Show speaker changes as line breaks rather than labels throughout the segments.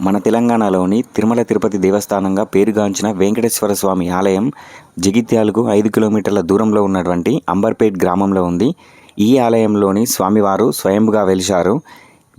మన తెలంగాణలోని తిరుమల తిరుపతి దేవస్థానంగా పేరుగాంచిన వెంకటేశ్వర స్వామి ఆలయం జగిత్యాలకు ఐదు కిలోమీటర్ల దూరంలో ఉన్నటువంటి అంబర్పేట్ గ్రామంలో ఉంది. ఈ ఆలయంలోని స్వామివారు స్వయంగా వెలిశారు.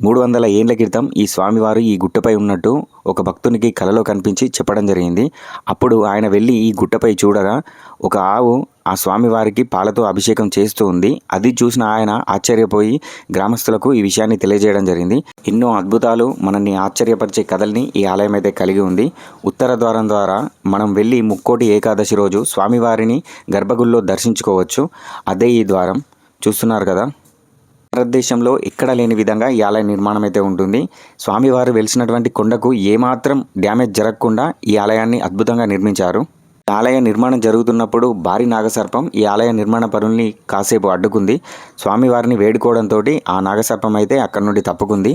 మూడు వందల ఏండ్ల క్రితం ఈ స్వామివారు ఈ గుట్టపై ఉన్నట్టు ఒక భక్తునికి కలలో కనిపించి చెప్పడం జరిగింది. అప్పుడు ఆయన వెళ్ళి ఈ గుట్టపై చూడగా ఒక ఆవు ఆ స్వామివారికి పాలతో అభిషేకం చేస్తూ ఉంది. అది చూసిన ఆయన ఆశ్చర్యపోయి గ్రామస్తులకు ఈ విషయాన్ని తెలియజేయడం జరిగింది. ఎన్నో అద్భుతాలు మనల్ని ఆశ్చర్యపరిచే కథల్ని ఈ ఆలయం అయితే కలిగి ఉంది. ఉత్తర ద్వారం ద్వారా మనం వెళ్ళి ముక్కోటి ఏకాదశి రోజు స్వామివారిని గర్భగుడిలో దర్శించుకోవచ్చు. అదే ఈ ద్వారం. చూస్తున్నారు కదా? భారతదేశంలో ఎక్కడ లేని విధంగా ఈ ఆలయ నిర్మాణం అయితే ఉంటుంది. స్వామివారు వెలిసినటువంటి కొండకు ఏమాత్రం డ్యామేజ్ జరగకుండా ఈ ఆలయాన్ని అద్భుతంగా నిర్మించారు. ఆలయ నిర్మాణం జరుగుతున్నప్పుడు భారీ నాగసర్పం ఈ ఆలయ నిర్మాణ పనుల్ని కాసేపు అడ్డుకుంది. స్వామివారిని వేడుకోవడంతో ఆ నాగసర్పం అయితే అక్కడి నుండి తప్పుకుంది.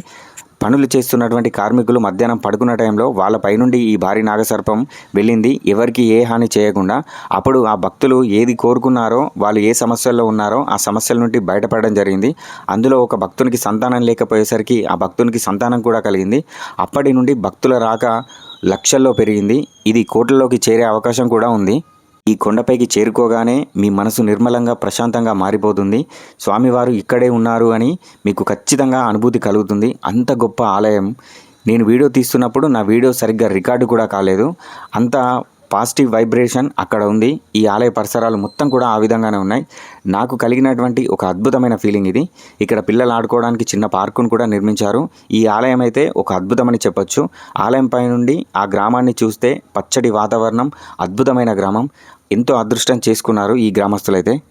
పనులు చేస్తున్నటువంటి కార్మికులు మధ్యాహ్నం పడుకున్న టైంలో వాళ్ళ పైనుండి ఈ భారీ నాగసర్పం వెళ్ళింది. ఎవరికి ఏ హాని చేయకుండా అప్పుడు ఆ భక్తులు ఏది కోరుకున్నారో వాళ్ళు ఏ సమస్యల్లో ఉన్నారో ఆ సమస్యల నుండి బయటపడడం జరిగింది. అందులో ఒక భక్తునికి సంతానం లేకపోయేసరికి ఆ భక్తునికి సంతానం కూడా కలిగింది. అప్పటి నుండి భక్తుల రాక లక్షల్లో పెరిగింది. ఇది కోట్లలోకి చేరే అవకాశం కూడా ఉంది. ఈ కొండపైకి చేరుకోగానే మీ మనసు నిర్మలంగా ప్రశాంతంగా మారిపోతుంది. స్వామివారు ఇక్కడే ఉన్నారు అని మీకు ఖచ్చితంగా అనుభూతి కలుగుతుంది. అంత గొప్ప ఆలయం. నేను వీడియో తీస్తున్నప్పుడు నా వీడియో సరిగ్గా రికార్డు కూడా కాలేదు. అంత పాజిటివ్ వైబ్రేషన్ అక్కడ ఉంది. ఈ ఆలయ పరిసరాలు మొత్తం కూడా ఆ విధంగానే ఉన్నాయి. నాకు కలిగినటువంటి ఒక అద్భుతమైన ఫీలింగ్ ఇది. ఇక్కడ పిల్లలు ఆడుకోవడానికి చిన్న పార్కును కూడా నిర్మించారు. ఈ ఆలయం అయితే ఒక అద్భుతమని చెప్పొచ్చు. ఆలయం పై నుండి ఆ గ్రామాన్ని చూస్తే పచ్చడి వాతావరణం అద్భుతమైన గ్రామం. ఎంతో అదృష్టం చేసుకున్నారు ఈ గ్రామస్తులైతే.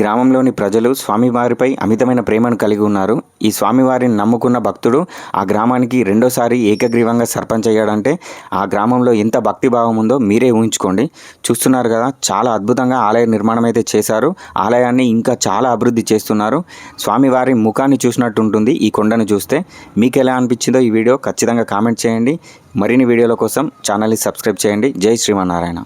గ్రామంలోని ప్రజలు స్వామివారిపై అమితమైన ప్రేమను కలిగి ఉన్నారు. ఈ స్వామివారిని నమ్ముకున్న భక్తుడు ఆ గ్రామానికి రెండోసారి ఏకగ్రీవంగా సర్పంచ్ అయ్యాడంటే ఆ గ్రామంలో ఎంత భక్తిభావం ఉందో మీరే ఊహించుకోండి. చూస్తున్నారు కదా చాలా అద్భుతంగా ఆలయ నిర్మాణం అయితే చేశారు. ఆలయాన్ని ఇంకా చాలా అభివృద్ధి చేస్తున్నారు. స్వామివారి ముఖాన్ని చూసినట్టు ఉంటుంది ఈ కొండను చూస్తే. మీకు ఎలా అనిపించిందో ఈ వీడియో ఖచ్చితంగా కామెంట్ చేయండి. మరిన్ని వీడియోల కోసం ఛానల్ని సబ్స్క్రైబ్ చేయండి. జై శ్రీమన్నారాయణ.